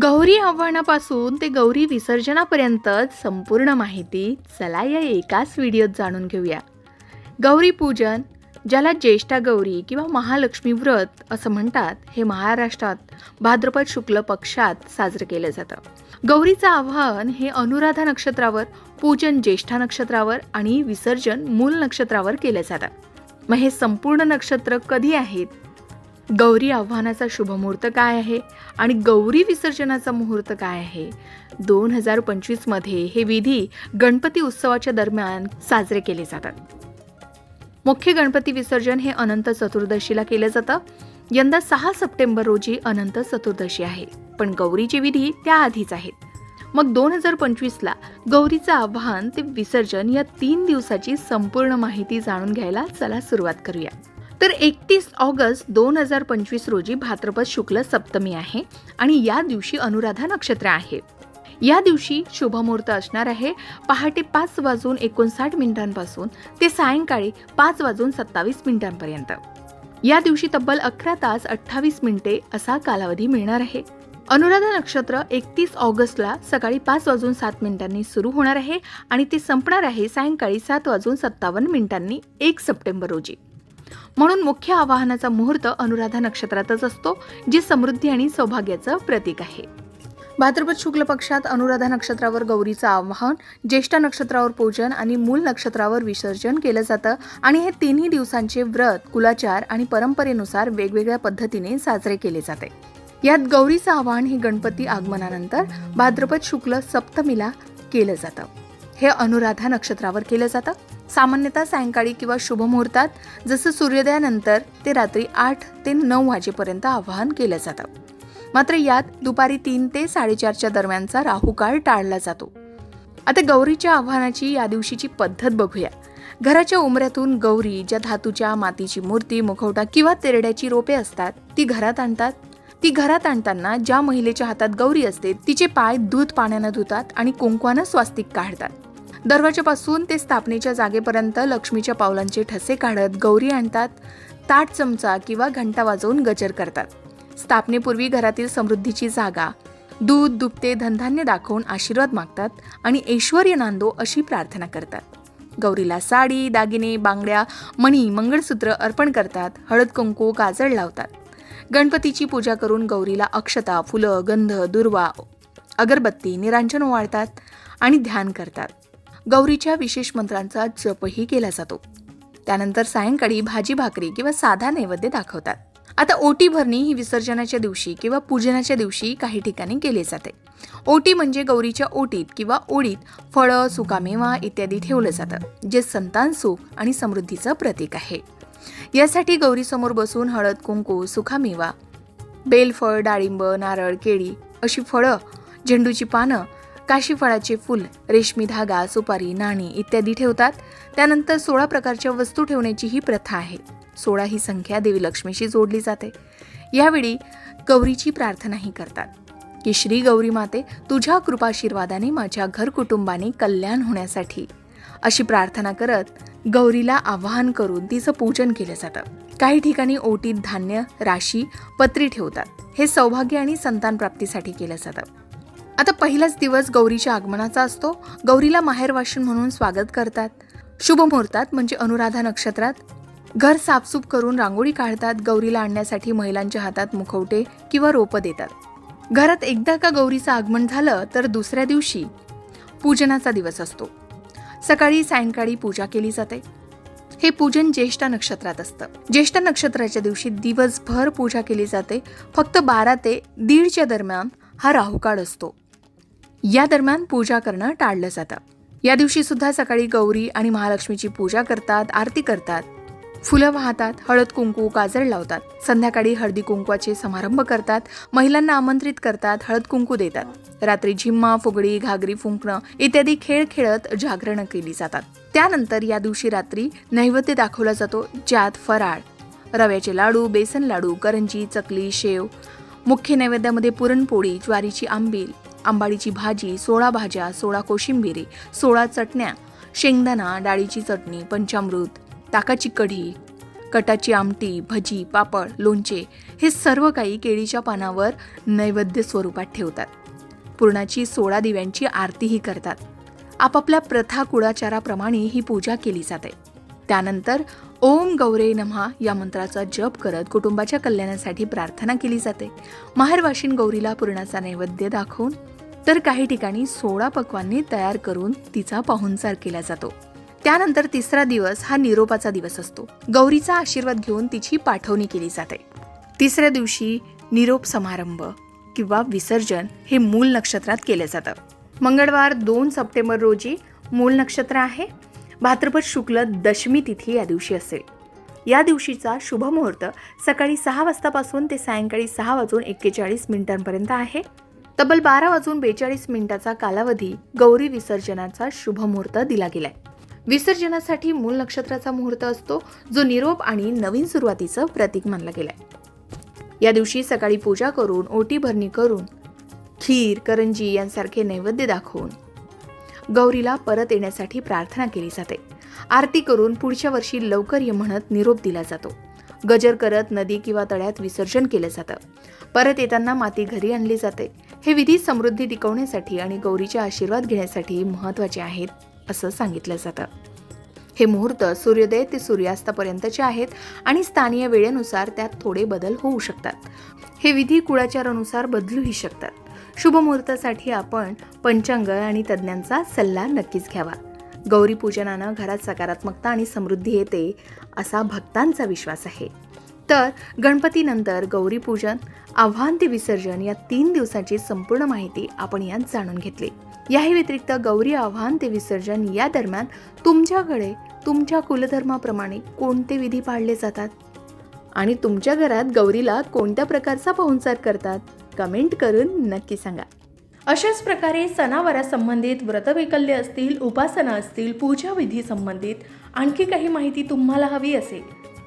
गौरी आव्हानापासून ते गौरी विसर्जनापर्यंत संपूर्ण माहिती चला या एकाच व्हिडिओत जाणून घेऊया. गौरी पूजन ज्याला ज्येष्ठा गौरी किंवा महालक्ष्मी व्रत असं म्हणतात हे महाराष्ट्रात भाद्रपद शुक्ल पक्षात साजरं केलं जातं. गौरीचं आव्हान हे अनुराधा नक्षत्रावर पूजन ज्येष्ठा नक्षत्रावर आणि विसर्जन मूल नक्षत्रावर केलं जातं. मग हे संपूर्ण नक्षत्र कधी आहेत? गौरी आव्हानाचा शुभमुहूर्त काय आहे आणि गौरी विसर्जनाचा मुहूर्त काय आहे? दोन हजार पंचवीसमध्ये हे विधी गणपती उत्सवाच्या दरम्यान साजरे केले जातात. मुख्य गणपती विसर्जन हे अनंत चतुर्दशीला केलं जातं. यंदा सहा सप्टेंबर रोजी अनंत चतुर्दशी आहे पण गौरीची विधी त्याआधीच आहेत. मग दोन हजार पंचवीसला गौरीचं आव्हान ते विसर्जन या तीन दिवसाची संपूर्ण माहिती जाणून घ्यायला चला सुरुवात करूया. तर एकतीस ऑगस्ट दोन हजार पंचवीस रोजी भाद्रपद शुक्ल सप्तमी आहे आणि या दिवशी अनुराधा नक्षत्र आहे. या दिवशी शुभमुहूर्त असणार आहे. पहाटे पाच वाजून एकोणसाठ मिनिटांपासून ते सायंकाळी पाच वाजून सत्तावीस मिनिटांपर्यंत. या दिवशी तब्बल अकरा तास अठ्ठावीस मिनिटे असा कालावधी मिळणार आहे. अनुराधा नक्षत्र एकतीस ऑगस्टला सकाळी पाच वाजून सात मिनिटांनी सुरू होणार आहे आणि ते संपणार आहे सायंकाळी सात वाजून सत्तावन्न मिनिटांनी एक सप्टेंबर रोजी. म्हणून मुख्य आवाहनाचा मुहूर्त अनुराधा नक्षत्रातच असतो जी समृद्धी आणि सौभाग्याचं प्रतीक आहे. भाद्रपद शुक्ल पक्षात अनुराधा नक्षत्रावर गौरीचं आवाहन ज्येष्ठ नक्षत्रावर पूजन आणि मूल नक्षत्रावर विसर्जन केलं जातं आणि हे तिन्ही दिवसांचे व्रत कुलाचार आणि परंपरेनुसार वेगवेगळ्या पद्धतीने साजरे केले जाते. यात गौरीचं आवाहन हे गणपती आगमनानंतर भाद्रपद शुक्ल सप्तमीला केलं जातं. हे अनुराधा नक्षत्रावर केलं जातं. सामान्यतः सायंकाळी किंवा शुभमुहूर्तात जसं सूर्योदयानंतर ते रात्री आठ ते नऊ वाजेपर्यंत आवाहन केलं जातं. मात्र यात दुपारी तीन ते साडेचारच्या दरम्यानचा राहुकाळ टाळला जातो. आता गौरीच्या आव्हानाची या दिवशीची पद्धत बघूया. घराच्या उमऱ्यातून गौरी ज्या धातूच्या मातीची मूर्ती मुखवटा किंवा तेरड्याची रोपे असतात ती घरात आणतात. ती घरात आणताना ज्या महिलेच्या हातात गौरी असते तिचे पाय दूध पाण्यानं धुतात आणि कुंकवानं स्वास्तिक काढतात. दरवाजापासून ते स्थापनेच्या जागेपर्यंत लक्ष्मीच्या पावलांचे ठसे काढत गौरी आणतात ताट चमचा किंवा घंटा वाजवून गजर करतात. स्थापनेपूर्वी घरातील समृद्धीची जागा दूध दुभते धनधान्य दाखवून आशीर्वाद मागतात आणि ऐश्वर्य नांदो अशी प्रार्थना करतात. गौरीला साडी दागिने बांगड्या मणी मंगळसूत्र अर्पण करतात हळद कुंकू काजळ लावतात. गणपतीची पूजा करून गौरीला अक्षता फुलं गंध दुर्वा अगरबत्ती निरांजन ओवाळतात आणि ध्यान करतात. गौरीच्या विशेष मंत्रांचा जपही केला जातो. त्यानंतर सायंकाळी भाजी भाकरी किंवा साधा नैवेद्य दाखवतात. आता ओटी भरणी ही विसर्जनाच्या दिवशी किंवा पूजनाच्या दिवशी काही ठिकाणी केली जाते. ओटी म्हणजे गौरीच्या ओटीत किंवा ओळीत फळं सुकामेवा इत्यादी ठेवलं जातं जे संतान सुख आणि समृद्धीचं प्रतीक आहे. यासाठी गौरीसमोर बसून हळद कुंकू सुखामेवा बेलफळ डाळिंब नारळ केळी अशी फळं झेंडूची पानं काशी फळाचे फुल रेशमी धागा सुपारी नाणी इत्यादी ठेवतात. त्यानंतर सोळा प्रकारच्या वस्तू ठेवण्याची ही प्रथा आहे. सोळा ही संख्या देवी लक्ष्मीशी जोडली जाते. यावेळी गौरीची प्रार्थनाही करतात. की श्री गौरी माते तुझ्या कृपाशीर्वादाने माझ्या घर कुटुंबाने कल्याण होण्यासाठी अशी प्रार्थना करत गौरीला आवाहन करून तिचं पूजन केलं जातं. काही ठिकाणी ओटीत धान्य राशी पत्री ठेवतात. हे सौभाग्य आणि संतान प्राप्तीसाठी केलं जातं. आता पहिलाच दिवस गौरीच्या आगमनाचा असतो. गौरीला माहेरवाशीण म्हणून स्वागत करतात. शुभ मुहूर्तात म्हणजे अनुराधा नक्षत्रात. घर साफसूफ करून रांगोळी काढतात. गौरीला आणण्यासाठी महिलांच्या हातात मुखवटे किंवा रोपं देतात. घरात एकदा का गौरीचं आगमन झालं तर दुसऱ्या दिवशी पूजनाचा दिवस असतो. सकाळी सायंकाळी पूजा केली जाते. हे पूजन ज्येष्ठ नक्षत्रात असतं. ज्येष्ठ नक्षत्राच्या दिवशी दिवसभर पूजा केली जाते. फक्त बारा ते दीडच्या दरम्यान हा राहुकाळ असतो. या दरम्यान पूजा करणं टाळलं जातं. या दिवशी सुद्धा सकाळी गौरी आणि महालक्ष्मीची पूजा करतात आरती करतात. फुलं वाहतात हळद कुंकू काजळ लावतात. संध्याकाळी हळदी कुंकवाचे समारंभ करतात महिलांना आमंत्रित करतात हळद कुंकू देतात. रात्री झिम्मा फुगडी घागरी फुंकणं इत्यादी खेळ खेळत जागरणं केली जातात. त्यानंतर या दिवशी रात्री नैवेद्य दाखवला जातो ज्यात फराळ रव्याचे लाडू बेसन लाडू करंजी चकली शेव मुख्य नैवेद्यामध्ये पुरणपोळी ज्वारीची आंबील आंबाडीची भाजी सोळा भाज्या सोळा कोशिंबिरी सोळा चटण्या शेंगदाणा डाळीची चटणी पंचामृत ताकाची कढी कटाची आमटी भजी पापड लोणचे हे सर्व काही केळीच्या पानावर नैवेद्य स्वरूपात ठेवतात. पुरणाची सोळा दिव्यांची आरतीही करतात. आपापल्या प्रथा कुळाचाराप्रमाणे ही पूजा केली जाते. त्यानंतर ओम गौरे नमहा या मंत्राचा जप करत कुटुंबाच्या कल्याणासाठी प्रार्थना केली जाते. माहेरवाशीन गौरीला पुरणाचा नैवेद्य दाखवून तर काही ठिकाणी सोळा पक्वांनी तयार करून तिचा पाहुणचार केला जातो. त्यानंतर तिसरा दिवस हा निरोपाचा दिवस असतो. गौरीचा आशीर्वाद घेऊन तिची पाठवणी केली जाते. तिसऱ्या दिवशी निरोप समारंभ किंवा विसर्जन हे मूल नक्षत्रात केलं जातं. मंगळवार दोन सप्टेंबर रोजी मूल नक्षत्र आहे. भाद्रपद शुक्ल दशमी तिथी या दिवशी असेल. या दिवशीचा शुभ मुहूर्त सकाळी सहा वाजतापासून ते सायंकाळी सहा वाजून एक्केचाळीस मिनिटांपर्यंत आहे. तब्बल बारा वाजून बेचाळीस मिनिटाचा कालावधी गौरी विसर्जनाचा शुभ मुहूर्त दिला गेलाय. विसर्जनासाठी मूल नक्षत्राचा मुहूर्त असतो जो निरोप आणि नवीन सुरुवातीचं प्रतीक मानला गेलाय. या दिवशी सकाळी पूजा करून ओटी भरणी करून खीर करंजी यांसारखे नैवेद्य दाखवून गौरीला परत येण्यासाठी प्रार्थना केली जाते. आरती करून पुढच्या वर्षी लवकर ये म्हणत निरोप दिला जातो. गजर करत नदी किंवा तळ्यात विसर्जन केलं जातं. परत येताना माती घरी आणली जाते. हे विधी समृद्धी टिकवण्यासाठी आणि गौरीचे आशीर्वाद घेण्यासाठी महत्त्वाचे आहेत असं सांगितलं जातं. हे मुहूर्त सूर्योदय ते सूर्यास्तापर्यंतचे आहेत आणि स्थानीय वेळेनुसार त्यात थोडे बदल होऊ शकतात. हे विधी कुळाचारानुसार बदलूही शकतात. शुभ मुहूर्तासाठी आपण पंचांग आणि तज्ज्ञांचा सल्ला नक्कीच घ्यावा. गौरी पूजनानं घरात सकारात्मकता आणि समृद्धी येते असा भक्तांचा विश्वास आहे. तर गणपतीनंतर गौरीपूजन आव्हान ते विसर्जन या तीन दिवसाची संपूर्ण माहिती आपण यात जाणून घेतली. याही व्यतिरिक्त गौरी आव्हान ते विसर्जन या दरम्यान तुमच्याकडे तुमच्या कुलधर्माप्रमाणे कोणते विधी पाळले जातात? आणि तुमच्या घरात गौरीला कोणत्या प्रकारचा पाहुणचार करतात? कमेंट करून नक्की सांगा. अशाच प्रकारे सणावारासंबंधित व्रतवैकल्य असतील उपासना असतील पूजाविधी संबंधित आणखी काही माहिती तुम्हाला हवी असेल